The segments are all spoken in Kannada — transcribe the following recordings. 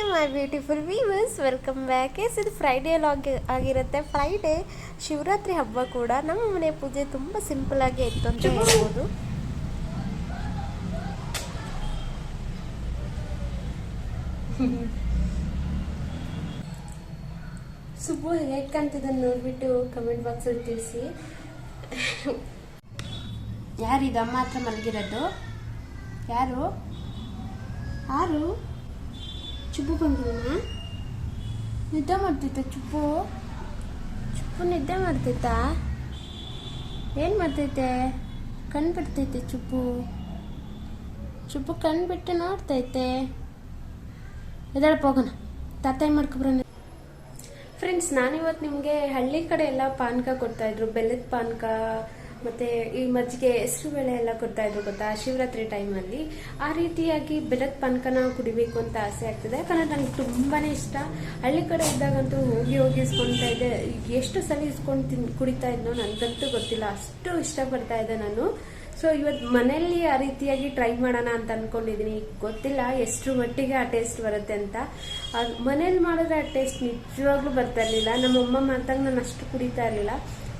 Hello my beautiful viewers welcome back yes ಇದು ಫ್ರೈಡೇ ಲಾಗ್ ಆಗಿರುತ್ತೆ. ಫ್ರೈಡೇ ಶಿವರಾತ್ರಿ ಹಬ್ಬ ಕೂಡ ನಮ್ಮ ಮನೆ ಪೂಜೆ ತುಂಬ ಸಿಂಪಲ್ ಆಗಿ ಇತ್ತು ಅಂತ ಹೇಳ್ಬೋದು. ಸುಬ್ಬು ಹೇಗೆ ಕಾಣ್ತಿದ್ದ ನೋಡಿಬಿಟ್ಟು ಕಮೆಂಟ್ ಬಾಕ್ಸಲ್ಲಿ ತಿಳಿಸಿ. ಯಾರಿದು? ಅಮ್ಮ ಹತ್ರ ಮಲಗಿರೋದು? ಯಾರು? ಯಾರು ಚುಬ್ಬು ಬಂದಿದ್ದಾನ ನಿದ್ದೆ ಮಾಡ್ತಿದ್ದ ಚುಪ್ಪು? ಚುಪ್ಪು ನಿದ್ದೆ ಮಾಡ್ತೈತ ಏನು ಮಾಡ್ತೈತೆ ಕಣ್ಣು ಬಿಡ್ತೈತೆ ಚುಪ್ಪು. ಚುಪ್ಪು ಕಣ್ಣು ಬಿಟ್ಟು ನೋಡ್ತೈತೆ. ಎದಳಪ್ಪ ಹೋಗೋಣ. ತಾತಾಯಿ ಮಾಡ್ಕೊಬ್ರನ್ನ ಫ್ರೆಂಡ್ಸ್ ನಾನಿವತ್ತು ನಿಮಗೆ ಹಳ್ಳಿ ಕಡೆ ಎಲ್ಲ ಪಾನಕ ಕೊಡ್ತಾಯಿದ್ರು ಬೆಲ್ಲದ ಪಾನಕ ಮತ್ತೆ ಈ ಮಜ್ಜಿಗೆ ಹೆಸರು ಬೇಳೆ ಎಲ್ಲ ಕೊಡ್ತಾ ಇದ್ರು ಗೊತ್ತಾ? ಶಿವರಾತ್ರಿ ಟೈಮಲ್ಲಿ ಆ ರೀತಿಯಾಗಿ ಬೆಲ್ಲದ ಪಾನಕನ ಕುಡಿಬೇಕು ಅಂತ ಆಸೆ ಆಗ್ತದೆ. ಯಾಕಂದ್ರೆ ನಂಗೆ ತುಂಬಾನೇ ಇಷ್ಟ. ಹಳ್ಳಿ ಕಡೆ ಇದ್ದಾಗಂತೂ ಹೋಗಿ ಹೋಗಿ ಇಸ್ಕೊಂತಾ ಇದ್ದೆ. ಎಷ್ಟು ಸಲ ಇಸ್ಕೊಂಡು ತಿನ್, ಕುಡಿತಾ ಇದ್ನೋ ನನಗಂತೂ ಗೊತ್ತಿಲ್ಲ. ಅಷ್ಟು ಇಷ್ಟಪಡ್ತಾ ಇದ್ದೆ ನಾನು. ಸೊ ಇವತ್ತು ಮನೆಯಲ್ಲಿ ಆ ರೀತಿಯಾಗಿ ಟ್ರೈ ಮಾಡೋಣ ಅಂತ ಅನ್ಕೊಂಡಿದೀನಿ. ಗೊತ್ತಿಲ್ಲ ಎಷ್ಟು ಮಟ್ಟಿಗೆ ಆ ಟೇಸ್ಟ್ ಬರುತ್ತೆ ಅಂತ. ಮನೇಲಿ ಮಾಡಿದ್ರೆ ಆ ಟೇಸ್ಟ್ ನಿಜವಾಗ್ಲೂ ಬರ್ತಾ ಇರಲಿಲ್ಲ. ನಮ್ಮಮ್ಮ ಮಾತಾಗ ನಾನು ಅಷ್ಟು ಕುಡಿತಾ ಇರಲಿಲ್ಲ.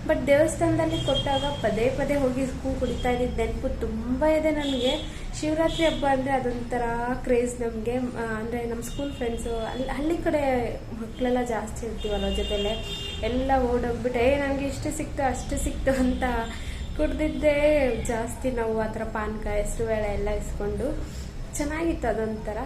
ಬಟ್ ದೇವಸ್ಥಾನದಲ್ಲಿ ಕೊಟ್ಟಾಗ ಪದೇ ಪದೇ ಹೋಗಿ ಹೂ ಕುಡಿತಾ ಇದ್ದಿದ್ದು ನೆನಪು ತುಂಬ ಇದೆ ನನಗೆ. ಶಿವರಾತ್ರಿ ಹಬ್ಬ ಅಂದರೆ ಅದೊಂಥರ ಕ್ರೇಜ್ ನಮಗೆ. ಅಂದರೆ ನಮ್ಮ ಸ್ಕೂಲ್ ಫ್ರೆಂಡ್ಸು ಅಲ್ಲಿ, ಹಳ್ಳಿ ಕಡೆ ಮಕ್ಕಳೆಲ್ಲ ಜಾಸ್ತಿ ಇರ್ತೀವಲ್ಲ ಜೊತೆಲೆ? ಎಲ್ಲ ಓಡೋಗ್ಬಿಟ್ಟು, ಏ, ನನಗೆ ಇಷ್ಟು ಸಿಕ್ತು, ಅಷ್ಟು ಸಿಕ್ತು ಅಂತ ಕುಡ್ದಿದ್ದೇ ಜಾಸ್ತಿ ನಾವು ಆ ಥರ ಪಾನಕ ಹೆಸರು ಬೇಳೆ ಎಲ್ಲ ಇಸ್ಕೊಂಡು. ಚೆನ್ನಾಗಿತ್ತು ಅದೊಂಥರ.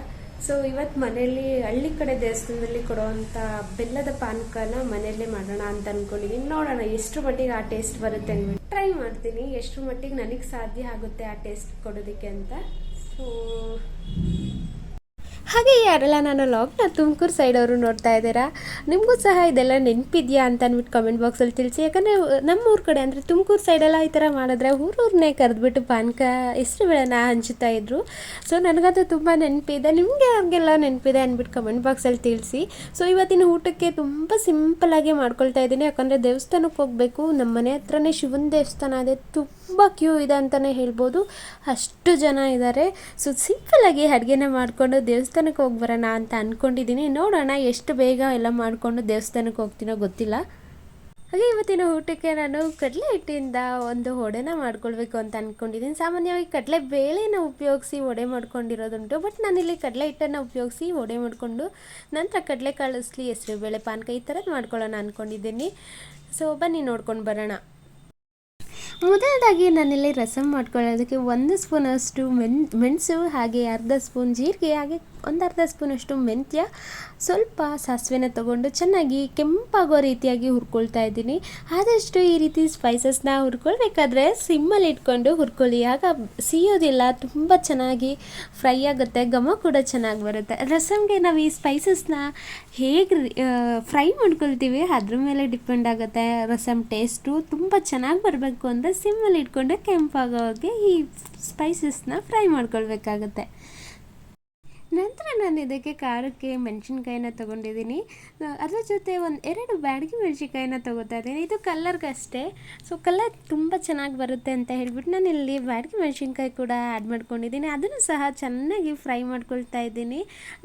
ಸೊ ಇವತ್ತು ಮನೆಯಲ್ಲಿ ಹಳ್ಳಿ ಕಡೆ ದೇವಸ್ಥಾನದಲ್ಲಿ ಕೊಡುವಂಥ ಬೆಲ್ಲದ ಪಾನಕನ ಮನೆಯಲ್ಲೇ ಮಾಡೋಣ ಅಂತ ಅನ್ಕೊಂಡಿದ್ದೀನಿ ನೋಡೋಣ, ಎಷ್ಟು ಮಟ್ಟಿಗೆ ಆ ಟೇಸ್ಟ್ ಬರುತ್ತೆ ಅಂದ್ಬಿಟ್ಟು ಟ್ರೈ ಮಾಡ್ತೀನಿ, ಎಷ್ಟು ಮಟ್ಟಿಗೆ ನನಗೆ ಸಾಧ್ಯ ಆಗುತ್ತೆ ಆ ಟೇಸ್ಟ್ ಕೊಡೋದಕ್ಕೆ ಅಂತ. ಸೊ ಹಾಗೆ ಯಾರೆಲ್ಲ ನಾನು ಲಾಗ್ನ ತುಮಕೂರು ಸೈಡ್ ಅವರು ನೋಡ್ತಾ ಇದ್ದೀರಾ? ನಿಮಗೂ ಸಹ ಇದೆಲ್ಲ ನೆನಪಿದೆಯಾ ಅಂತ ಅಂದ್ಬಿಟ್ಟು ಕಮೆಂಟ್ ಬಾಕ್ಸಲ್ಲಿ ತಿಳಿಸಿ. ಯಾಕಂದರೆ ನಮ್ಮ ಊರ ಕಡೆ ಅಂದರೆ ತುಮಕೂರು ಸೈಡೆಲ್ಲ ಈ ಥರ ಮಾಡಿದ್ರೆ ಊರೂರನ್ನೇ ಕರೆದ್ಬಿಟ್ಟು ಪಾನಕ ಹೆಸ್ರು ಬೇಳೆನ ಹಂಚುತ್ತಾ ಇದ್ರು. ಸೊ ನನಗಂತೂ ತುಂಬ ನೆನಪಿದೆ. ನಿಮಗೆ ಹಂಗೆಲ್ಲ ನೆನಪಿದೆ ಅಂದ್ಬಿಟ್ಟು ಕಮೆಂಟ್ ಬಾಕ್ಸಲ್ಲಿ ತಿಳಿಸಿ. ಸೊ ಇವತ್ತಿನ ಊಟಕ್ಕೆ ತುಂಬ ಆಗಿ ಮಾಡ್ಕೊಳ್ತಾ ಇದ್ದೀನಿ. ಯಾಕಂದರೆ ದೇವಸ್ಥಾನಕ್ಕೆ ಹೋಗಬೇಕು. ನಮ್ಮ ಮನೆ ಹತ್ರನೇ ಶಿವನ ದೇವಸ್ಥಾನ ಇದೆ. ತುಂಬ ಕ್ಯೂ ಇದೆ ಅಂತಲೇ ಹೇಳ್ಬೋದು. ಅಷ್ಟು ಜನ ಇದ್ದಾರೆ ಸೊ ಸಿಂಪಲಾಗಿ ಅಡುಗೆನ ಮಾಡಿಕೊಂಡು ದೇವಸ್ಥಾನಕ್ಕೆ ಹೋಗಿ ಬರೋಣ ಅಂತ ಅಂದ್ಕೊಂಡಿದ್ದೀನಿ ನೋಡೋಣ ಎಷ್ಟು ಬೇಗ ಎಲ್ಲ ಮಾಡಿಕೊಂಡು ದೇವಸ್ಥಾನಕ್ಕೆ ಹೋಗ್ತೀನೋ ಗೊತ್ತಿಲ್ಲ. ಹಾಗೆ ಇವತ್ತಿನ ಊಟಕ್ಕೆ ನಾನು ಕಡಲೆ ಹಿಟ್ಟಿಂದ ಒಂದು ಒಡೆನ ಮಾಡ್ಕೊಳ್ಬೇಕು ಅಂತ ಅಂದ್ಕೊಂಡಿದ್ದೀನಿ ಸಾಮಾನ್ಯವಾಗಿ ಕಡಲೆ ಬೇಳೆನ ಉಪಯೋಗಿಸಿ ಒಡೆ ಮಾಡ್ಕೊಂಡಿರೋದುಂಟು. ಬಟ್ ನಾನಿಲ್ಲಿ ಕಡಲೆ ಹಿಟ್ಟನ್ನು ಉಪಯೋಗಿಸಿ ಒಡೆ ಮಾಡಿಕೊಂಡು ನಂತರ ಕಡಲೆ ಕಾಳಿಸ್ಲಿ ಹೆಸರು ಬೇಳೆ ಪಾನಕ ಈ ಥರದ್ದು ಮಾಡ್ಕೊಳ್ಳೋಣ ಅಂದ್ಕೊಂಡಿದ್ದೀನಿ ಸೊ ಬನ್ನಿ ನೋಡ್ಕೊಂಡು ಬರೋಣ. ಮೊದಲದಾಗಿ ನಾನಿಲ್ಲಿ ರಸಮ್ ಮಾಡ್ಕೊಳ್ಳೋದಕ್ಕೆ ಒಂದು ಸ್ಪೂನಷ್ಟು ಮೆನ್, ಮೆಣಸು, ಹಾಗೆ ಅರ್ಧ ಸ್ಪೂನ್ ಜೀರಿಗೆ, ಹಾಗೆ ಒಂದು ಅರ್ಧ ಸ್ಪೂನಷ್ಟು ಮೆಂತ್ಯ, ಸ್ವಲ್ಪ ಸಾಸಿವೆನ ತಗೊಂಡು ಚೆನ್ನಾಗಿ ಕೆಂಪಾಗೋ ರೀತಿಯಾಗಿ ಹುರ್ಕೊಳ್ತಾ ಇದ್ದೀನಿ. ಆದಷ್ಟು ಈ ರೀತಿ ಸ್ಪೈಸಸ್ನ ಹುರ್ಕೊಳ್ಬೇಕಾದ್ರೆ ಸಿಮ್ಮಲ್ಲಿ ಇಟ್ಕೊಂಡು ಹುರ್ಕೊಳ್ಳಿ. ಆಗ ಸಿಯೋದಿಲ್ಲ, ತುಂಬ ಚೆನ್ನಾಗಿ ಫ್ರೈ ಆಗುತ್ತೆ, ಘಮ ಕೂಡ ಚೆನ್ನಾಗಿ ಬರುತ್ತೆ. ರಸಮ್ಗೆ ನಾವು ಈ ಸ್ಪೈಸಸ್ನ ಹೇಗೆ ಫ್ರೈ ಮಾಡ್ಕೊಳ್ತೀವಿ, ಅದ್ರ ಮೇಲೆ ಡಿಪೆಂಡ್ ಆಗುತ್ತೆ. ರಸಮ್ ಟೇಸ್ಟು ತುಂಬ ಚೆನ್ನಾಗಿ ಬರಬೇಕು ಅಂದರೆ ಸಿಮ್ಮಲ್ಲಿ ಇಟ್ಕೊಂಡು ಕೆಂಪಾಗೋಗೆ ಈ ಸ್ಪೈಸಸ್ನ ಫ್ರೈ ಮಾಡ್ಕೊಳ್ಬೇಕಾಗತ್ತೆ. ನಂತರ ನಾನು ಇದಕ್ಕೆ ಖಾರಕ್ಕೆ ಮೆಣಸಿನ್ಕಾಯಿನ ತೊಗೊಂಡಿದ್ದೀನಿ. ಅದರ ಜೊತೆ ಒಂದು ಎರಡು ಬ್ಯಾಡಗಿ ಮೆಣಸಿನ್ಕಾಯಿನ ತೊಗೋತಾ ಇದ್ದೀನಿ. ಇದು ಕಲ್ಲರ್ಗಷ್ಟೇ ಸೊ ಕಲರ್ ತುಂಬ ಚೆನ್ನಾಗಿ ಬರುತ್ತೆ ಅಂತ ಹೇಳ್ಬಿಟ್ಟು ನಾನು ಇಲ್ಲಿ ಬ್ಯಾಡಗಿ ಮೆಣಸಿನ್ಕಾಯಿ ಕೂಡ ಆ್ಯಡ್ ಮಾಡ್ಕೊಂಡಿದ್ದೀನಿ. ಅದನ್ನು ಸಹ ಚೆನ್ನಾಗಿ ಫ್ರೈ ಮಾಡ್ಕೊಳ್ತಾ ಇದ್ದೀನಿ.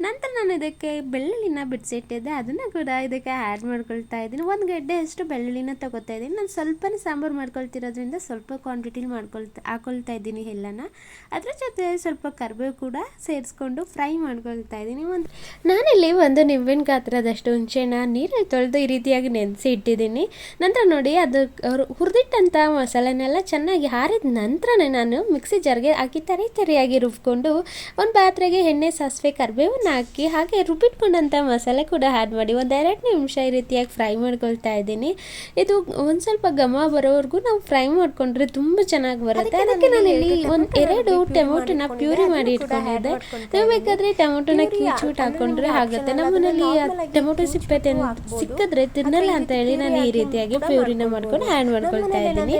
ನಂತರ ನಾನು ಇದಕ್ಕೆ ಬೆಳ್ಳುಳ್ಳಿನ ಬಿಡಿಸಿಟ್ಟಿದ್ದೆ. ಅದನ್ನು ಕೂಡ ಇದಕ್ಕೆ ಆ್ಯಡ್ ಮಾಡ್ಕೊಳ್ತಾ ಇದ್ದೀನಿ. ಒಂದು ಗಡ್ಡೆ ಅಷ್ಟು ಬೆಳ್ಳುಳ್ಳಿನ ತೊಗೋತಾ ಇದ್ದೀನಿ. ನಾನು ಸ್ವಲ್ಪನೇ ಸಾಂಬಾರು ಮಾಡ್ಕೊಳ್ತಿರೋದ್ರಿಂದ ಸ್ವಲ್ಪ ಕ್ವಾಂಟಿಟಿಲಿ ಮಾಡ್ಕೊಳ್ತಾ, ಹಾಕೊಳ್ತಾ ಇದ್ದೀನಿ ಎಲ್ಲನ. ಅದರ ಜೊತೆ ಸ್ವಲ್ಪ ಕರಿಬೇವು ಕೂಡ ಸೇರಿಸ್ಕೊಂಡು ಫ್ರೈ ಮಾಡ್ಕೊಳ್ತಾ ಇದ್ದೀನಿ. ಒಂದು ನಾನಿಲ್ಲಿ ಒಂದು ನಿಂಬಿನ ಗಾತ್ರದಷ್ಟು ಹುಣಸೆಹಣ್ಣ ನೀರಲ್ಲಿ ತೊಳೆದು ಈ ರೀತಿಯಾಗಿ ನೆನೆಸಿ ಇಟ್ಟಿದ್ದೀನಿ. ನಂತರ ನೋಡಿ ಅದು ಹುರಿದಿಟ್ಟಂಥ ಮಸಾಲೆನೆಲ್ಲ ಚೆನ್ನಾಗಿ ಹಾರಿದ ನಂತರನೇ ನಾನು ಮಿಕ್ಸಿ ಜಾರ್ಗೆ ಹಾಕಿ ತರಿ ತರಿಯಾಗಿ ರುಬ್ಕೊಂಡು ಒಂದು ಪಾತ್ರೆಗೆ ಎಣ್ಣೆ ಸಾಸಿವೆ ಕರಿಬೇವನ್ನ ಹಾಕಿ ಹಾಗೆ ರುಬ್ಬಿಟ್ಕೊಂಡಂಥ ಮಸಾಲೆ ಕೂಡ ಆ್ಯಡ್ ಮಾಡಿ ಒಂದು ಎರಡು ನಿಮಿಷ ಈ ರೀತಿಯಾಗಿ ಫ್ರೈ ಮಾಡ್ಕೊಳ್ತಾ ಇದ್ದೀನಿ. ಇದು ಒಂದು ಸ್ವಲ್ಪ ಘಮ ಬರೋವರೆಗೂ ನಾವು ಫ್ರೈ ಮಾಡ್ಕೊಂಡ್ರೆ ತುಂಬ ಚೆನ್ನಾಗಿ ಬರುತ್ತೆ. ಅದಕ್ಕೆ ನಾನು ಇಲ್ಲಿ ಒಂದು ಎರಡು ಟೊಮೊಟೊನ ಪ್ಯೂರಿ ಮಾಡಿ ಇಟ್ಕೊಂಡಿದ್ದೆ. ನೀವು ಬೇಕಾದರೆ ಟೊಮೊಟೊನ ಕೀಚ್ಬಿಟ್ಟು ಹಾಕೊಂಡ್ರೆ ಆಗುತ್ತೆ. ನಮ್ಮನೇಲಿ ಟೊಮೊಟೊ ಸಿಪ್ಪೆ ತಿನ್ ಸಿಕ್ಕಿದ್ರೆ ತಿನ್ನಲ್ಲ ಅಂತ ಹೇಳಿ ನಾನು ಈ ರೀತಿಯಾಗಿ ಪ್ಯೂರಿನ ಮಾಡ್ಕೊಂಡು ಆ್ಯಡ್ ಮಾಡ್ಕೊಳ್ತಾ ಇದ್ದೀನಿ.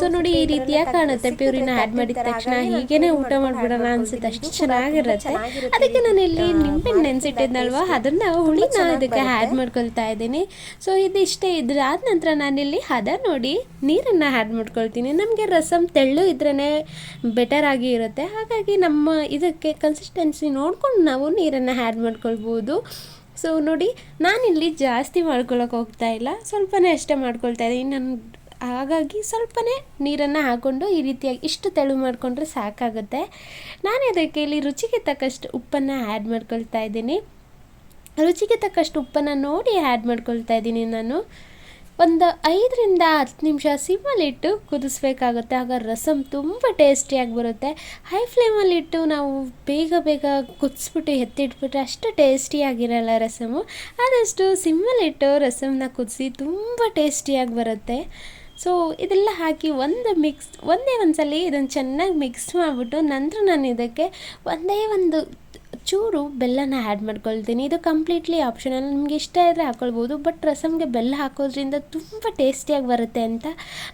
ಸೊ ನೋಡಿ ಈ ರೀತಿಯಾಗಿ ಕಾಣುತ್ತೆ ಪ್ಯೂರಿನ ಆ್ಯಡ್ ಮಾಡಿದ ತಕ್ಷಣ ಹೀಗೇನೆ ಊಟ ಮಾಡ್ಬಿಡೋಣ ಅನ್ಸುತ್ತೆ. ಅಷ್ಟು ಚೆನ್ನಾಗಿರುತ್ತೆ. ಅದಕ್ಕೆ ನಾನು ಇಲ್ಲಿ ನಿಂಬೆ ನೆನೆಸಿಟ್ಟಿದ್ನಲ್ವಾ? ಅದನ್ನ ಹುಳಿನ ಇದಕ್ಕೆ ಆ್ಯಡ್ ಮಾಡ್ಕೊಳ್ತಾ ಇದ್ದೀನಿ. ಸೊ ಇದಿಷ್ಟೇ ಇದ್ರಾದ ನಂತರ ನಾನಿಲ್ಲಿ ಹದ ನೋಡಿ ನೀರನ್ನು ಆ್ಯಡ್ ಮಾಡ್ಕೊಳ್ತೀನಿ. ನಮಗೆ ರಸಂ ತೆಳ್ಳು ಇದ್ರೇ ಬೆಟರ್ ಆಗಿ ಇರುತ್ತೆ. ಹಾಗಾಗಿ ನಮ್ಮ ಇದಕ್ಕೆ ಕನ್ಸಿಸ್ಟೆನ್ಸಿ ನೋಡ್ಕೊಂಡು ನಾವು ನೀರನ್ನು ಆ್ಯಡ್ ಮಾಡ್ಕೊಳ್ಬೋದು. ಸೊ ನೋಡಿ, ನಾನಿಲ್ಲಿ ಜಾಸ್ತಿ ಮಾಡ್ಕೊಳಕ್ಕೆ ಹೋಗ್ತಾ ಇಲ್ಲ. ಸ್ವಲ್ಪನೇ ಅಷ್ಟೇ ಮಾಡ್ಕೊಳ್ತಾ ಇದ್ದೀನಿ. ನಾನು ಹಾಗಾಗಿ ಸ್ವಲ್ಪನೇ ನೀರನ್ನು ಹಾಕ್ಕೊಂಡು ಈ ರೀತಿಯಾಗಿ ಇಷ್ಟು ತೆಳು ಮಾಡಿಕೊಂಡ್ರೆ ಸಾಕಾಗುತ್ತೆ. ನಾನು ಅದಕ್ಕೆ ಇಲ್ಲಿ ರುಚಿಗೆ ತಕ್ಕಷ್ಟು ಉಪ್ಪನ್ನು ಆ್ಯಡ್ ಮಾಡ್ಕೊಳ್ತಾ ಇದ್ದೀನಿ. ರುಚಿಗೆ ತಕ್ಕಷ್ಟು ಉಪ್ಪನ್ನು ನೋಡಿ ಆ್ಯಡ್ ಮಾಡ್ಕೊಳ್ತಾ ಇದ್ದೀನಿ ನಾನು. ಒಂದು ಐದರಿಂದ ಹತ್ತು ನಿಮಿಷ ಸಿಮ್ಮಲ್ಲಿಟ್ಟು ಕುದಿಸ್ಬೇಕಾಗುತ್ತೆ. ಆಗ ರಸಮ್ ತುಂಬ ಟೇಸ್ಟಿಯಾಗಿ ಬರುತ್ತೆ. ಹೈ ಫ್ಲೇಮಲ್ಲಿಟ್ಟು ನಾವು ಬೇಗ ಬೇಗ ಕುದಿಸ್ಬಿಟ್ಟು ಎತ್ತಿಟ್ಬಿಟ್ರೆ ಅಷ್ಟು ಟೇಸ್ಟಿಯಾಗಿರಲ್ಲ ರಸಮು ಆದಷ್ಟು ಸಿಮ್ಮಲ್ಲಿಟ್ಟು ರಸಮ್ನ ಕುದಿಸಿ ತುಂಬ ಟೇಸ್ಟಿಯಾಗಿ ಬರುತ್ತೆ. ಸೊ ಇದೆಲ್ಲ ಹಾಕಿ ಒಂದು ಮಿಕ್ಸ್ ಒಂದೇ ಒಂದು ಸಲ ಇದನ್ನು ಚೆನ್ನಾಗಿ ಮಿಕ್ಸ್ ಮಾಡಿಬಿಟ್ಟು ನಂತರ ನಾನು ಇದಕ್ಕೆ ಒಂದೇ ಒಂದು ಚೂರು ಬೆಲ್ಲನ ಆ್ಯಡ್ ಮಾಡ್ಕೊಳ್ತೀನಿ. ಇದು ಕಂಪ್ಲೀಟ್ಲಿ ಆಪ್ಷನಲ್ ನಿಮ್ಗೆ ಇಷ್ಟ ಇದ್ದರೆ ಹಾಕ್ಕೊಳ್ಬೋದು ಬಟ್ ರಸಮ್ಗೆ ಬೆಲ್ಲ ಹಾಕೋದ್ರಿಂದ ತುಂಬ ಟೇಸ್ಟಿಯಾಗಿ ಬರುತ್ತೆ ಅಂತ.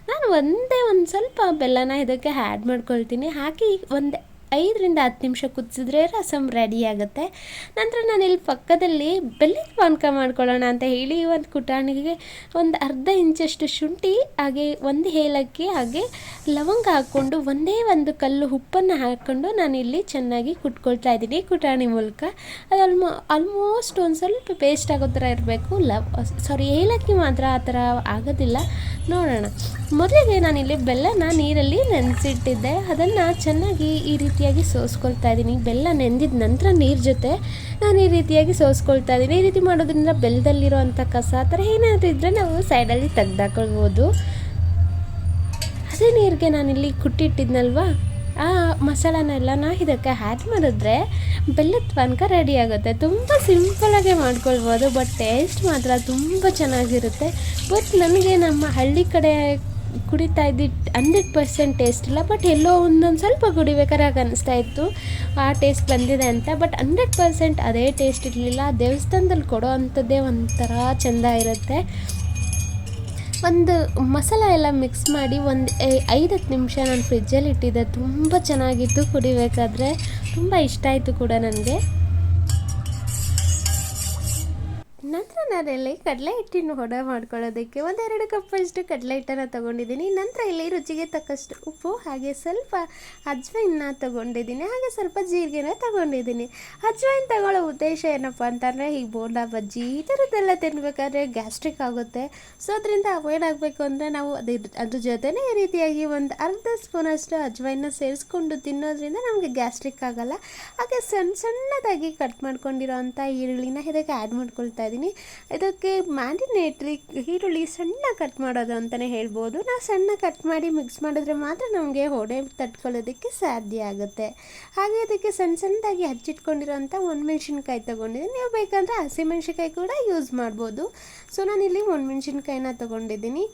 ನಾನು ಒಂದೇ ಒಂದು ಸ್ವಲ್ಪ ಬೆಲ್ಲನ ಇದಕ್ಕೆ ಆ್ಯಡ್ ಮಾಡ್ಕೊಳ್ತೀನಿ. ಹಾಕಿ ಒಂದು ಐದರಿಂದ ಹತ್ತು ನಿಮಿಷ ಕುದಿಸಿದ್ರೆ ರಸಮ್ ರೆಡಿ ಆಗುತ್ತೆ. ನಂತರ ನಾನು ಇಲ್ಲಿ ಪಕ್ಕದಲ್ಲಿ ಬೆಲ್ಲದ ಪಾನಕ ಮಾಡ್ಕೊಳ್ಳೋಣ ಅಂತ ಹೇಳಿ ಒಂದು ಕುಟಾಣಿಗೆ ಒಂದು ಅರ್ಧ ಇಂಚಷ್ಟು ಶುಂಠಿ, ಹಾಗೆ ಒಂದು ಏಲಕ್ಕಿ, ಹಾಗೆ ಲವಂಗ ಹಾಕ್ಕೊಂಡು ಒಂದೇ ಒಂದು ಕಲ್ಲು ಉಪ್ಪನ್ನು ಹಾಕ್ಕೊಂಡು ನಾನಿಲ್ಲಿ ಚೆನ್ನಾಗಿ ಕುಟ್ಕೊಳ್ತಾ ಇದ್ದೀನಿ ಕುಟಾಣಿ ಮೂಲಕ. ಅದು ಆಲ್ಮೋ ಆಲ್ಮೋಸ್ಟ್ ಒಂದು ಸ್ವಲ್ಪ ಪೇಸ್ಟ್ ಆಗೋ ಥರ ಇರಬೇಕು. ಲವ್ ಸಾರಿ ಏಲಕ್ಕಿ ಮಾತ್ರ ಆ ಥರ ಆಗೋದಿಲ್ಲ. ನೋಡೋಣ. ಮೊದಲಿಗೆ ನಾನಿಲ್ಲಿ ಬೆಲ್ಲನ ನೀರಲ್ಲಿ ನೆನೆಸಿಟ್ಟಿದ್ದೆ. ಅದನ್ನು ಚೆನ್ನಾಗಿ ಈ ರೀತಿಯಾಗಿ ಸೋಸ್ಕೊಳ್ತಾ ಇದ್ದೀನಿ. ಬೆಲ್ಲ ನೆಂದಿದ ನಂತರ ನೀರು ಜೊತೆ ನಾನು ಈ ರೀತಿಯಾಗಿ ಸೋಸ್ಕೊಳ್ತಾ ಇದ್ದೀನಿ. ಈ ರೀತಿ ಮಾಡೋದ್ರಿಂದ ಬೆಲ್ಲದಲ್ಲಿರೋ ಅಂಥ ಕಸ ಆ ಥರ ಏನಾದರೂ ಇದ್ದರೆ ನಾವು ಸೈಡಲ್ಲಿ ತೆಗ್ದಾಕೊಳ್ಬೋದು. ಹಸಿ ನೀರಿಗೆ ನಾನಿಲ್ಲಿ ಕುಟ್ಟಿಟ್ಟಿದ್ನಲ್ವಾ? ಆ ಮಸಾಲನೆಲ್ಲನ ಇದಕ್ಕೆ ಆ್ಯಡ್ ಮಾಡಿದ್ರೆ ಬೆಲ್ಲದ ಪಾನಕ ರೆಡಿ ಆಗುತ್ತೆ. ತುಂಬ ಸಿಂಪಲಾಗೆ ಮಾಡ್ಕೊಳ್ಬೋದು ಬಟ್ ಟೇಸ್ಟ್ ಮಾತ್ರ ತುಂಬ ಚೆನ್ನಾಗಿರುತ್ತೆ. ಬಟ್ ನನಗೆ ನಮ್ಮ ಹಳ್ಳಿ ಕಡೆ ಕುಡಿತಾ ಇದ್ದಿದ್ದು ಹಂಡ್ರೆಡ್ ಪರ್ಸೆಂಟ್ ಟೇಸ್ಟ್ ಇಲ್ಲ ಬಟ್ ಎಲ್ಲೋ ಒಂದೊಂದು ಸ್ವಲ್ಪ ಕುಡಿಬೇಕಾದ್ರೆ ಅನಿಸ್ತಾ ಇತ್ತು. ಆ ಟೇಸ್ಟ್ ಬಂದಿದೆ ಅಂತ ಬಟ್ ಹಂಡ್ರೆಡ್ ಪರ್ಸೆಂಟ್ ಅದೇ ಟೇಸ್ಟ್ ಇರಲಿಲ್ಲ. ದೇವಸ್ಥಾನದಲ್ಲಿ ಕೊಡೋ ಅಂಥದ್ದೇ ಒಂಥರ ಚೆಂದ ಇರುತ್ತೆ. ಒಂದು ಮಸಾಲ ಎಲ್ಲ ಮಿಕ್ಸ್ ಮಾಡಿ ಒಂದು ಐದು ಹತ್ತು ನಿಮಿಷ ನಾನು ಫ್ರಿಜ್ಜಲ್ಲಿ ಇಟ್ಟಿದ್ದೆ. ತುಂಬ ಚೆನ್ನಾಗಿತ್ತು ಕುಡಿಬೇಕಾದ್ರೆ. ತುಂಬ ಇಷ್ಟ ಆಯಿತು ಕೂಡ ನನಗೆ ನಾನಲ್ಲಿ ಕಡಲೆ ಹಿಟ್ಟಿನ ಹೊಡ ಮಾಡ್ಕೊಳ್ಳೋದಕ್ಕೆ ಒಂದೆರಡು ಕಪ್ಪಷ್ಟು ಕಡಲೆ ಹಿಟ್ಟನ್ನು ತೊಗೊಂಡಿದ್ದೀನಿ. ನಂತರ ಇಲ್ಲಿ ರುಚಿಗೆ ತಕ್ಕಷ್ಟು ಉಪ್ಪು ಹಾಗೆ ಸ್ವಲ್ಪ ಅಜ್ವೈನ್ನ ತೊಗೊಂಡಿದ್ದೀನಿ. ಹಾಗೆ ಸ್ವಲ್ಪ ಜೀರಿಗೆನ ತೊಗೊಂಡಿದ್ದೀನಿ. ಅಜ್ವೈನ್ ತಗೊಳ್ಳೋ ಉದ್ದೇಶ ಏನಪ್ಪ ಅಂತಂದರೆ, ಈ ಬೋಂಡ ಬಜ್ಜಿ ಈ ಥರದ್ದೆಲ್ಲ ತಿನ್ನಬೇಕಾದ್ರೆ ಗ್ಯಾಸ್ಟ್ರಿಕ್ ಆಗುತ್ತೆ. ಸೊ, ಅದರಿಂದ ಅವಾಯ್ಡ್ ಆಗಬೇಕು ಅಂದರೆ ನಾವು ಅದ್ರ ಅದ್ರ ಜೊತೆನೇ ಈ ರೀತಿಯಾಗಿ ಒಂದು ಅರ್ಧ ಸ್ಪೂನಷ್ಟು ಅಜ್ವೈನ್ನ ಸೇರಿಸ್ಕೊಂಡು ತಿನ್ನೋದ್ರಿಂದ ನಮಗೆ ಗ್ಯಾಸ್ಟ್ರಿಕ್ ಆಗೋಲ್ಲ. ಹಾಗೆ ಸಣ್ಣ ಸಣ್ಣದಾಗಿ ಕಟ್ ಮಾಡ್ಕೊಂಡಿರೋ ಅಂಥ ಈರುಳ್ಳಿನ ಇದಕ್ಕೆ ಆ್ಯಡ್ ಮಾಡ್ಕೊಳ್ತಾ ಇದ್ದೀನಿ. ಇದಕ್ಕೆ ಮ್ಯಾಂಡಿನೇಟ್ರಿ ಈರುಳ್ಳಿ ಸಣ್ಣ ಕಟ್ ಮಾಡೋದು ಅಂತಲೇ ಹೇಳ್ಬೋದು. ನಾವು ಸಣ್ಣ ಕಟ್ ಮಾಡಿ ಮಿಕ್ಸ್ ಮಾಡಿದ್ರೆ ಮಾತ್ರ ನಮಗೆ ಹೊಡೆ ತಟ್ಕೊಳ್ಳೋದಕ್ಕೆ ಸಾಧ್ಯ ಆಗುತ್ತೆ. ಹಾಗೆ ಅದಕ್ಕೆ ಸಣ್ಣ ಸಣ್ಣದಾಗಿ ಹಚ್ಚಿಟ್ಕೊಂಡಿರೋಂಥ ಒಣಮೆಣ್ಸಿನ್ಕಾಯಿ ತೊಗೊಂಡಿದ್ದೀನಿ. ನೀವು ಬೇಕಂದರೆ ಹಸಿಮೆಣ್ಸಿನ್ಕಾಯಿ ಕೂಡ ಯೂಸ್ ಮಾಡ್ಬೋದು. ಸೊ ನಾನಿಲ್ಲಿ ಒಣಮೆಣ್ಸಿನ್ಕಾಯಿನ ತೊಗೊಂಡಿದ್ದೀನಿ.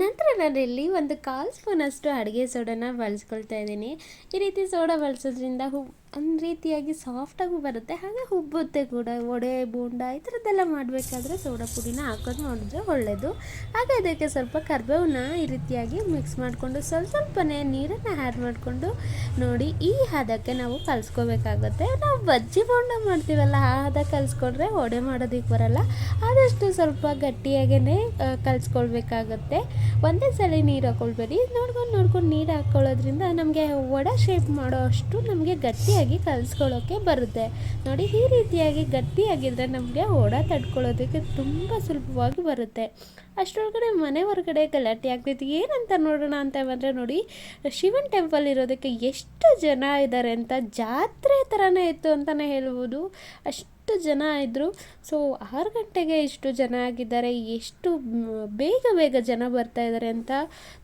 ನಂತರ ನಾನಿಲ್ಲಿ ಒಂದು ಕಾಲು ಸ್ಪೂನಷ್ಟು ಅಡುಗೆ ಸೋಡಾನ ಬಳಸ್ಕೊಳ್ತಾ ಇದ್ದೀನಿ. ಈ ರೀತಿ ಸೋಡಾ ಬಳಸೋದ್ರಿಂದ ಹೂ ಒಂದು ರೀತಿಯಾಗಿ ಸಾಫ್ಟಾಗೂ ಬರುತ್ತೆ. ಹಾಗೆ ಉಬ್ಬುತ್ತೆ ಕೂಡ. ವಡೆ, ಬೋಂಡ ಈ ಥರದ್ದೆಲ್ಲ ಮಾಡಬೇಕಾದ್ರೆ ಸೋಡಾ ಪುಡಿನ ಹಾಕೋದು ಮಾಡಿದ್ರೆ ಒಳ್ಳೆಯದು ಹಾಗೆ ಅದಕ್ಕೆ ಸ್ವಲ್ಪ ಕರ್ಬೇವನ್ನ ಈ ರೀತಿಯಾಗಿ ಮಿಕ್ಸ್ ಮಾಡಿಕೊಂಡು ಸ್ವಲ್ಪ ಸ್ವಲ್ಪನೇ ನೀರನ್ನು ಆ್ಯಡ್ ಮಾಡಿಕೊಂಡು ನೋಡಿ ಈ ಹದಕ್ಕೆ ನಾವು ಕಲಿಸ್ಕೋಬೇಕಾಗುತ್ತೆ. ನಾವು ಬಜ್ಜಿ ಬೋಂಡ ಮಾಡ್ತೀವಲ್ಲ, ಆ ಹದ ಕಲಿಸ್ಕೊಂಡ್ರೆ ವಡೆ ಮಾಡೋದಕ್ಕೆ ಬರಲ್ಲ. ಆದಷ್ಟು ಸ್ವಲ್ಪ ಗಟ್ಟಿಯಾಗೇ ಕಲಿಸ್ಕೊಳ್ಬೇಕಾಗತ್ತೆ. ಒಂದೇ ಸಲ ನೀರು ಹಾಕೊಳ್ಬೇಡಿ. ನೋಡ್ಕೊಂಡು ನೋಡ್ಕೊಂಡು ನೀರು ಹಾಕ್ಕೊಳ್ಳೋದ್ರಿಂದ ನಮಗೆ ವಡೆ ಶೇಪ್ ಮಾಡೋ ಅಷ್ಟು ನಮಗೆ ಗಟ್ಟಿಯಾಗಿ ಕಲಿಸ್ಕೊಳ್ಳೋಕ್ಕೆ ಬರುತ್ತೆ. ನೋಡಿ, ಈ ರೀತಿಯಾಗಿ ಗಟ್ಟಿಯಾಗಿದ್ದರೆ ನಮಗೆ ಓಡ ತಡ್ಕೊಳ್ಳೋದಕ್ಕೆ ತುಂಬ ಸುಲಭವಾಗಿ ಬರುತ್ತೆ. ಅಷ್ಟರೊಳಗಡೆ ಮನೆ ಹೊರಗಡೆ ಗಲಾಟೆ ಆಗ್ತೈತಿ ಏನಂತ ನೋಡೋಣ ಅಂತ ಬಂದರೆ ನೋಡಿ, ಶಿವನ್ ಟೆಂಪಲ್ ಇರೋದಕ್ಕೆ ಎಷ್ಟು ಜನ ಇದ್ದಾರೆ ಅಂತ ಜಾತ್ರೆ ಥರನೇ ಇತ್ತು ಅಂತಲೇ ಹೇಳ್ಬೋದು. ಅಷ್ಟು ಜನ ಇದ್ದರು ಸೊ ಆರು ಗಂಟೆಗೆ ಇಷ್ಟು ಜನ ಆಗಿದ್ದಾರೆ. ಎಷ್ಟು ಬೇಗ ಬೇಗ ಜನ ಬರ್ತಾ ಇದ್ದಾರೆ ಅಂತ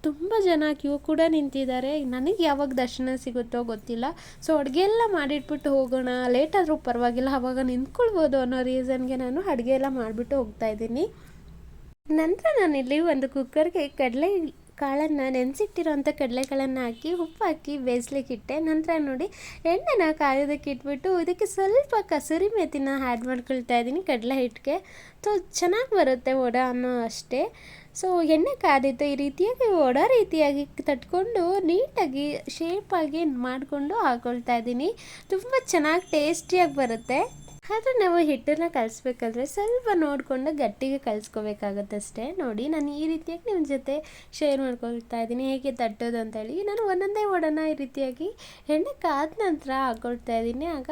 ತುಂಬ ಜನ ಕ್ಯೂ ಕೂಡ ನಿಂತಿದ್ದಾರೆ. ನನಗೆ ಯಾವಾಗ ದರ್ಶನ ಸಿಗುತ್ತೋ ಗೊತ್ತಿಲ್ಲ. ಸೊ ಅಡುಗೆ ಎಲ್ಲ ಮಾಡಿಟ್ಬಿಟ್ಟು ಹೋಗೋಣ. ಲೇಟ್ ಆದರೂ ಪರವಾಗಿಲ್ಲ. ಆವಾಗ ನಿಂತ್ಕೊಳ್ಬೋದು ಅನ್ನೋ ರೀಸನ್ಗೆ ನಾನು ಅಡುಗೆ ಎಲ್ಲ ಮಾಡಿಬಿಟ್ಟು ಹೋಗ್ತಾ ಇದ್ದೀನಿ. ನಂತರ ನಾನಿಲ್ಲಿ ಒಂದು ಕುಕ್ಕರ್ಗೆ ಕಡಲೆ ಕಾಳನ್ನು ನೆನೆಸಿಟ್ಟಿರೋಂಥ ಕಡಲೆಗಳನ್ನು ಹಾಕಿ, ಉಪ್ಪು ಹಾಕಿ ಬೇಯಿಸ್ಲಿಕ್ಕೆ ಇಟ್ಟೆ ನಂತರ ನೋಡಿ, ಎಣ್ಣೆನ ಕಾಯೋದಕ್ಕೆ ಇಟ್ಬಿಟ್ಟು ಇದಕ್ಕೆ ಸ್ವಲ್ಪ ಕಸೂರಿ ಮೇಥಿನ ಆ್ಯಡ್ ಮಾಡ್ಕೊಳ್ತಾ ಇದ್ದೀನಿ ಕಡಲೆ ಹಿಟ್ಟಿಗೆ. ಸೊ ಚೆನ್ನಾಗಿ ಬರುತ್ತೆ ಅನ್ನೋ ಅಷ್ಟೇ. ಸೊ ಎಣ್ಣೆ ಕಾದಿತ್ತು ಈ ರೀತಿಯಾಗಿ ಒಡ ರೀತಿಯಾಗಿ ತಟ್ಕೊಂಡು ನೀಟಾಗಿ ಶೇಪಾಗಿ ಮಾಡಿಕೊಂಡು ಹಾಕ್ಕೊಳ್ತಾ ಇದ್ದೀನಿ. ತುಂಬ ಚೆನ್ನಾಗಿ ಟೇಸ್ಟಿಯಾಗಿ ಬರುತ್ತೆ. ಆದರೆ ನಾವು ಹಿಟ್ಟನ್ನು ಕಲಿಸ್ಬೇಕಾದ್ರೆ ಸ್ವಲ್ಪ ನೋಡಿಕೊಂಡು ಗಟ್ಟಿಗೆ ಕಲಿಸ್ಕೋಬೇಕಾಗತ್ತೆ ಅಷ್ಟೇ ನೋಡಿ, ನಾನು ಈ ರೀತಿಯಾಗಿ ನಿಮ್ಮ ಜೊತೆ ಶೇರ್ ಮಾಡ್ಕೊಳ್ತಾ ಇದ್ದೀನಿ. ಹೇಗೆ ತಟ್ಟೋದು ಅಂತೇಳಿ. ನಾನು ಒಂದೊಂದೇ ಒಡನ ಈ ರೀತಿಯಾಗಿ ಎಣ್ಣೆ ಕಾದ ನಂತರ ಹಾಕ್ಕೊಳ್ತಾ ಇದ್ದೀನಿ. ಆಗ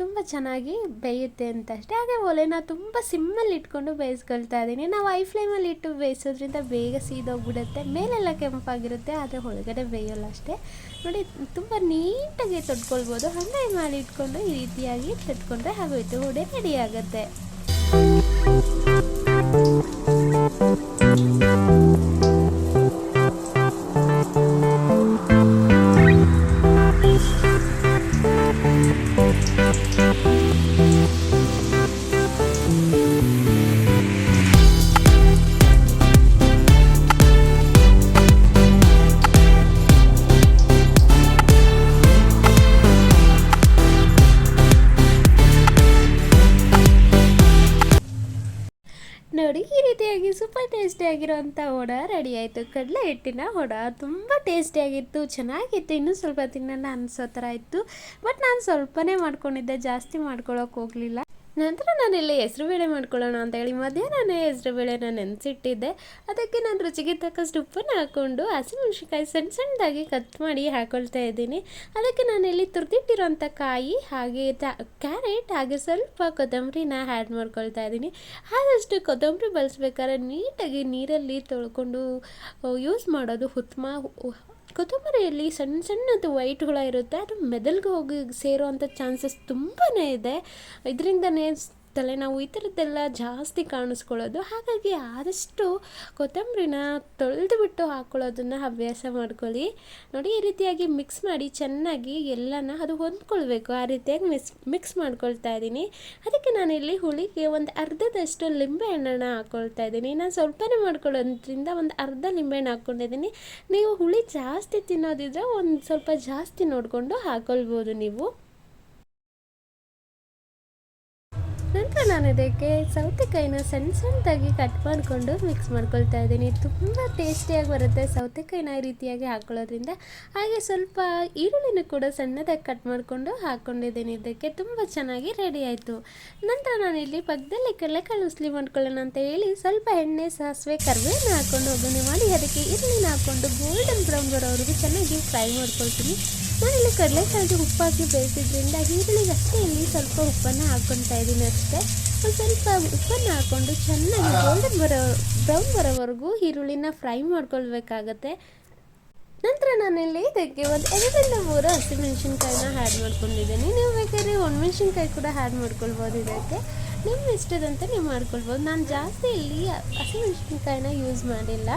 ತುಂಬ ಚೆನ್ನಾಗಿ ಬೇಯುತ್ತೆ ಅಂತ ಅಷ್ಟೇ ಹಾಗೆ ಒಲೆನ ತುಂಬ ಸಿಮ್ಮಲ್ಲಿ ಇಟ್ಕೊಂಡು ಬೇಯಿಸ್ಕೊಳ್ತಾ ಇದ್ದೀನಿ. ನಾವು ಐ ಫ್ಲೇಮಲ್ಲಿ ಇಟ್ಟು ಬೇಯಿಸೋದ್ರಿಂದ ಬೇಗ ಸೀದೋಗ್ಬಿಡುತ್ತೆ. ಮೇಲೆಲ್ಲ ಕೆಂಪಾಗಿರುತ್ತೆ, ಆದರೆ ಒಳಗಡೆ ಬೇಯೋಲ್ಲ ಅಷ್ಟೇ. ನೋಡಿ ತುಂಬ ನೀಟಾಗಿ ತೊಟ್ಕೊಳ್ಬೋದು. ಹಾಗೆ ಮಾಡಿ ಇಟ್ಕೊಂಡು ಈ ರೀತಿಯಾಗಿ ತಟ್ಕೊಂಡ್ರೆ ಆಗೋಯ್ತು. ಹುಡೆ ರೆಡಿ ಆಗುತ್ತೆ. ವಡ ರೆಡಿ ಆಯಿತು. ಕಡಲೆ ಹಿಟ್ಟಿನ ವಡ ತುಂಬ ಟೇಸ್ಟಿಯಾಗಿತ್ತು ಚೆನ್ನಾಗಿತ್ತು. ಇನ್ನೂ ಸ್ವಲ್ಪ ತಿನ್ನೋಣ ಅನಿಸೋ ಥರ ಇತ್ತು. ಬಟ್ ನಾನು ಸ್ವಲ್ಪನೇ ಮಾಡ್ಕೊಂಡಿದ್ದೆ, ಜಾಸ್ತಿ ಮಾಡ್ಕೊಳ್ಳೋಕೆ ಹೋಗಲಿಲ್ಲ. ನಂತರ ನಾನಿಲ್ಲಿ ಹೆಸರುಬೇಳೆ ಮಾಡ್ಕೊಳ್ಳೋಣ ಅಂತ ಹೇಳಿ ಮಧ್ಯಾಹ್ನನೇ ಹೆಸರುಬೇಳೆನ ನೆನೆಸಿಟ್ಟಿದ್ದೆ. ಅದಕ್ಕೆ ನಾನು ರುಚಿಗೆ ತಕ್ಕಷ್ಟು ಉಪ್ಪನ್ನು ಹಾಕ್ಕೊಂಡು ಹಸಿಮೆಣ್ಸಿನ್ಕಾಯಿ ಸಣ್ಣ ಸಣ್ಣದಾಗಿ ಕಟ್ ಮಾಡಿ ಹಾಕೊಳ್ತಾ ಇದ್ದೀನಿ. ಅದಕ್ಕೆ ನಾನಿಲ್ಲಿ ತುರಿದಿಟ್ಟಿರೋಂಥ ಕಾಯಿ ಹಾಗೆ ಕ್ಯಾರೆಟ್ ಹಾಗೆ ಸ್ವಲ್ಪ ಕೊತ್ತಂಬರಿನ ಆ್ಯಡ್ ಮಾಡ್ಕೊಳ್ತಾ ಇದ್ದೀನಿ. ಆದಷ್ಟು ಕೊತ್ತಂಬರಿ ಬಳಸ್ಬೇಕಾದ್ರೆ ನೀಟಾಗಿ ನೀರಲ್ಲಿ ತೊಳ್ಕೊಂಡು ಯೂಸ್ ಮಾಡೋದು ಉತ್ತಮ ಕೊತ್ತಂಬರಿಯಲ್ಲಿ ಸಣ್ಣ ಸಣ್ಣದು ವೈಟ್ ಇರುತ್ತೆ ಅದು ಮೆದಲ್ಗೆ ಹೋಗಿ ಸೇರುವಂಥ ಚಾನ್ಸಸ್ ತುಂಬಾ ಇದೆ. ಇದರಿಂದನೇ ತಲೆನೋವು ಈ ಥರದ್ದೆಲ್ಲ ಜಾಸ್ತಿ ಕಾಣಿಸ್ಕೊಳ್ಳೋದು. ಹಾಗಾಗಿ ಆದಷ್ಟು ಕೊತ್ತಂಬರಿನ ತೊಳೆದು ಬಿಟ್ಟು ಹಾಕ್ಕೊಳ್ಳೋದನ್ನು ಅಭ್ಯಾಸ ಮಾಡ್ಕೊಳ್ಳಿ. ನೋಡಿ, ಈ ರೀತಿಯಾಗಿ ಮಿಕ್ಸ್ ಮಾಡಿ ಚೆನ್ನಾಗಿ ಎಲ್ಲನ ಅದು ಹೊಂದ್ಕೊಳ್ಬೇಕು. ಆ ರೀತಿಯಾಗಿ ಮಿಕ್ಸ್ ಮಿಕ್ಸ್ ಮಾಡ್ಕೊಳ್ತಾ ಇದ್ದೀನಿ. ಅದಕ್ಕೆ ನಾನಿಲ್ಲಿ ಹುಳಿಗೆ ಒಂದು ಅರ್ಧದಷ್ಟು ಲಿಂಬೆ ಹಣ್ಣನ್ನು ಹಾಕ್ಕೊಳ್ತಾ ಇದ್ದೀನಿ. ನಾನು ಸ್ವಲ್ಪನೇ ಮಾಡ್ಕೊಳ್ಳೋದ್ರಿಂದ ಒಂದು ಅರ್ಧ ಲಿಂಬೆಹಣ್ಣು ಹಾಕ್ಕೊಂಡಿದ್ದೀನಿ ನೀವು ಹುಳಿ ಜಾಸ್ತಿ ತಿನ್ನೋದಿದ್ರೆ ಒಂದು ಸ್ವಲ್ಪ ಜಾಸ್ತಿ ನೋಡಿಕೊಂಡು ಹಾಕ್ಕೊಳ್ಬೋದು ನೀವು. ನಾನು ಅದಕ್ಕೆ ಸೌತೆಕಾಯಿನ ಸಣ್ಣ ಸಣ್ಣದಾಗಿ ಕಟ್ ಮಾಡಿಕೊಂಡು ಮಿಕ್ಸ್ ಮಾಡ್ಕೊಳ್ತಾ ಇದ್ದೀನಿ. ತುಂಬ ಟೇಸ್ಟಿಯಾಗಿ ಬರುತ್ತೆ ಸೌತೆಕಾಯಿನ ಈ ರೀತಿಯಾಗಿ ಹಾಕ್ಕೊಳ್ಳೋದ್ರಿಂದ ಹಾಗೆ ಸ್ವಲ್ಪ ಈರುಳ್ಳಿನ ಕೂಡ ಸಣ್ಣದಾಗಿ ಕಟ್ ಮಾಡಿಕೊಂಡು ಹಾಕ್ಕೊಂಡಿದ್ದೀನಿ ಇದಕ್ಕೆ. ತುಂಬ ಚೆನ್ನಾಗಿ ರೆಡಿ ಆಯಿತು. ನಂತರ ನಾನಿಲ್ಲಿ ಪಕ್ಕದಲ್ಲಿ ಕಡಲೆಕಾಳು ಉಸ್ಲಿ ಮಾಡ್ಕೊಳ್ಳೋಣ ಅಂತ ಹೇಳಿ ಸ್ವಲ್ಪ ಎಣ್ಣೆ, ಸಾಸಿವೆ ಕರ್ಬೇನ ಹಾಕ್ಕೊಂಡು ಒಗ್ಗರಣೆ ಮಾಡಿ ಅದಕ್ಕೆ ಈರುಳ್ಳಿನ ಹಾಕ್ಕೊಂಡು ಗೋಲ್ಡನ್ ಬ್ರೌನ್ ಬರೋವರೆಗೂ ಚೆನ್ನಾಗಿ ಫ್ರೈ ಮಾಡ್ಕೊಳ್ತೀನಿ. ನಾನಿಲ್ಲಿ ಕಡಲೆಕಾಯಿಗೆ ಉಪ್ಪಾಕಿ ಬೇಯಿಸಿದ್ರಿಂದ ಈರುಳ್ಳಿಗೆ ಅಷ್ಟೇ ಇಲ್ಲಿ ಸ್ವಲ್ಪ ಉಪ್ಪನ್ನು ಹಾಕ್ಕೊತಾ ಇದ್ದೀನಿ ಅಷ್ಟೇ. ಒಂದು ಸ್ವಲ್ಪ ಉಪ್ಪನ್ನು ಹಾಕ್ಕೊಂಡು ಚೆನ್ನಾಗಿ ಗೋಲ್ಡನ್ ಬರೋ ಬ್ರೌನ್ ಬರೋವರೆಗೂ ಈರುಳ್ಳಿನ ಫ್ರೈ ಮಾಡ್ಕೊಳ್ಬೇಕಾಗತ್ತೆ. ನಂತರ ನಾನಿಲ್ಲಿ ಇದಕ್ಕೆ ಒಂದು ಎರಡರಿಂದ ಮೂರು ಹಸಿಮೆಣ್ಸಿನ್ಕಾಯಿನ ಆ್ಯಡ್ ಮಾಡ್ಕೊಂಡಿದ್ದೀನಿ. ನೀವು ಬೇಕಾದ್ರೆ ಒಣಮೆಣ್ಸಿನ್ಕಾಯಿ ಕೂಡ ಆ್ಯಡ್ ಮಾಡ್ಕೊಳ್ಬೋದು ಇದಕ್ಕೆ. ನಿಮ್ಮ ಇಷ್ಟದಂತೆ ನೀವು ಮಾಡ್ಕೊಳ್ಬೋದು. ನಾನು ಜಾಸ್ತಿ ಇಲ್ಲಿ ಹಸಿಮೆಣ್ಸಿನ್ಕಾಯಿನ ಯೂಸ್ ಮಾಡಿಲ್ಲ.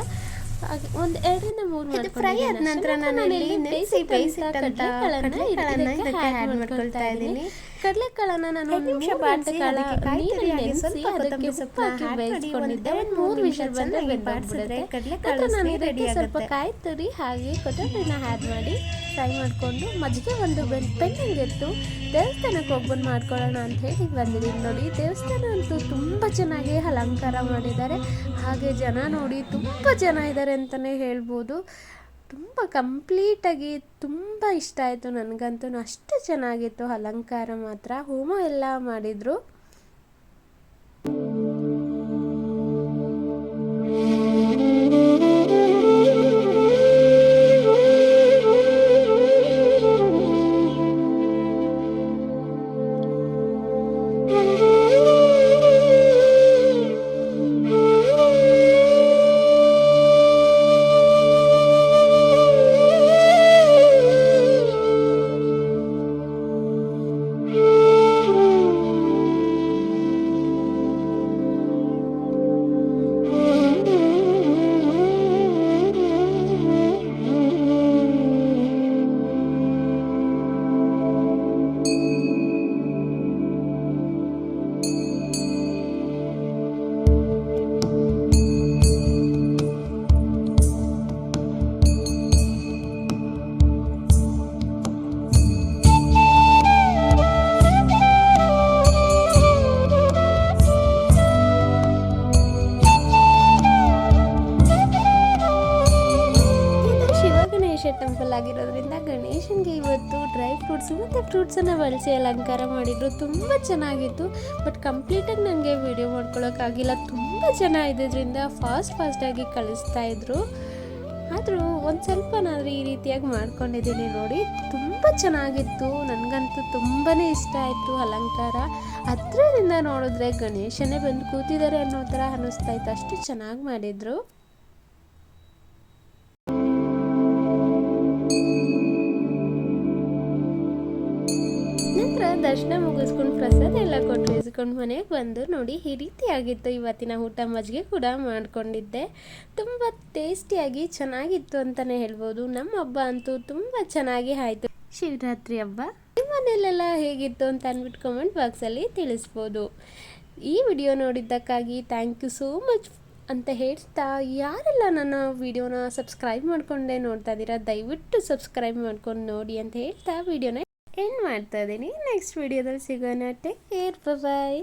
ಒಂದು ಎರಡರಿಂದ ಮೂರು ಫ್ರೈ ಆದ ನಂತರ ನಾನು ಇಲ್ಲಿ ನೆನೆಸಿ ಬೇಯಿಸಿಟ್ಟಂತ ಕಡಲೆಕಾಳನ್ನ ಇದಕ್ಕೆ ಆ್ಯಡ್ ಮಾಡ್ಕೊಳ್ತಾ ಇದ್ದೀನಿ. ಕಡಲೆಕಾಳನ್ನ ನಾನು ನಿಮಿಷ ಬಾಡಿಸಿ ಅದಕ್ಕೆ ನೀರಲ್ಲಿ ನೆನೆಸಿ ಅದಕ್ಕೆ ಉಪ್ಪು ಹಾಕಿ ಬೇಯಿಸ್ಕೊಂಡಿದ್ದೆ. ಒಂದು ಮೂರು ನಿಮಿಷ ಬಂದರೆ ಬೆಂದಾಗ್ಬಿಡುತ್ತೆ ಕಡಲೆಕಾಳು ನಾನು ಇದಕ್ಕೆ ಸ್ವಲ್ಪ ಕಾಯಿ ತುರಿ ಹಾಗೆ ಕೊತ್ತಂಬರಿನ ಆ್ಯಡ್ ಮಾಡಿ ಫ್ರೈ ಮಾಡಿಕೊಂಡು ಮಜ್ಜಿಗೆ ಒಂದು ಪೆಂಡಿಂಗ್ ಇತ್ತು ದೇವಸ್ಥಾನಕ್ಕೆ ಹೋಗ್ಬಂದು ಮಾಡ್ಕೊಳ್ಳೋಣ ಅಂತ ಹೇಳಿ ಬಂದಿದ್ದೀನಿ ನೋಡಿ. ದೇವಸ್ಥಾನ ಅಂತೂ ತುಂಬ ಚೆನ್ನಾಗಿ ಅಲಂಕಾರ ಮಾಡಿದ್ದಾರೆ. ಹಾಗೆ ಜನ ನೋಡಿ ತುಂಬ ಜನ ಇದ್ದಾರೆ ಅಂತಲೇ ಹೇಳ್ಬೋದು. ತುಂಬ ಕಂಪ್ಲೀಟಾಗಿ ತುಂಬ ಇಷ್ಟ ಆಯಿತು ನನಗಂತೂ. ಅಷ್ಟು ಚೆನ್ನಾಗಿತ್ತು ಅಲಂಕಾರ ಮಾತ್ರ. ಹೋಮ ಎಲ್ಲ ಮಾಡಿದರು. ಫ್ರೂಟ್ಸನ್ನು ಬಳಸಿ ಅಲಂಕಾರ ಮಾಡಿದ್ರು. ತುಂಬ ಚೆನ್ನಾಗಿತ್ತು. ಬಟ್ ಕಂಪ್ಲೀಟಾಗಿ ನನಗೆ ವಿಡಿಯೋ ಮಾಡ್ಕೊಳ್ಳೋಕ್ಕಾಗಿಲ್ಲ ತುಂಬ ಜನ ಇದ್ದಿದ್ದರಿಂದ ಫಾಸ್ಟ್ ಫಾಸ್ಟಾಗಿ ಕಳಿಸ್ತಾ ಇದ್ರು. ಆದರೂ ಒಂದು ಸ್ವಲ್ಪನಾದರೂ ಈ ರೀತಿಯಾಗಿ ಮಾಡ್ಕೊಂಡಿದ್ದೀನಿ ನೋಡಿ. ತುಂಬ ಚೆನ್ನಾಗಿತ್ತು. ನನಗಂತೂ ತುಂಬಾ ಇಷ್ಟ ಆಯಿತು ಅಲಂಕಾರ. ಅದರಿಂದ ನೋಡಿದ್ರೆ ಗಣೇಶನೇ ಬಂದು ಕೂತಿದ್ದಾರೆ ಅನ್ನೋ ಥರ ಅನ್ನಿಸ್ತಾ ಇತ್ತು. ಅಷ್ಟು ಚೆನ್ನಾಗಿ ಮಾಡಿದರು. ದರ್ಶನ ಮುಗಿಸ್ಕೊಂಡು ಪ್ರಸಾದ ಎಲ್ಲ ಕೊಟ್ಟು ಇಸ್ಕೊಂಡು ಮನೆಗೆ ಬಂದು ನೋಡಿ ಈ ರೀತಿಯಾಗಿತ್ತು ಇವತ್ತಿನ ಊಟ ಮಜ್ಜಿಗೆ ಕೂಡ ಮಾಡಿಕೊಂಡಿದ್ದೆ. ತುಂಬ ಟೇಸ್ಟಿಯಾಗಿ ಚೆನ್ನಾಗಿತ್ತು ಅಂತಲೇ ಹೇಳ್ಬೋದು. ನಮ್ಮ ಹಬ್ಬ ಅಂತೂ ತುಂಬ ಚೆನ್ನಾಗಿ ಆಯಿತು. ಶಿವರಾತ್ರಿ ಹಬ್ಬ. ನಿಮ್ಮ ಮನೆಯಲ್ಲೆಲ್ಲ ಹೇಗಿತ್ತು ಅಂತ ಅಂದ್ಬಿಟ್ಟು ಕಮೆಂಟ್ ಬಾಕ್ಸಲ್ಲಿ ತಿಳಿಸ್ಬೋದು. ಈ ವಿಡಿಯೋ ನೋಡಿದ್ದಕ್ಕಾಗಿ ಥ್ಯಾಂಕ್ ಯು ಸೋ ಮಚ್ ಅಂತ ಹೇಳ್ತಾ ಯಾರೆಲ್ಲ ನನ್ನ ವಿಡಿಯೋನ ಸಬ್ಸ್ಕ್ರೈಬ್ ಮಾಡ್ಕೊಂಡೆ ನೋಡ್ತಾ ಇದ್ದೀರಾ ದಯವಿಟ್ಟು ಸಬ್ಸ್ಕ್ರೈಬ್ ಮಾಡ್ಕೊಂಡು ನೋಡಿ ಅಂತ ಹೇಳ್ತಾ ವಿಡಿಯೋನ ಎಂಡ್ ಮಾಡ್ತಾ ಇದ್ದೀನಿ ನೆಕ್ಸ್ಟ್ ವಿಡಿಯೋದಲ್ಲಿ ಸಿಗೋಣ. Take care bye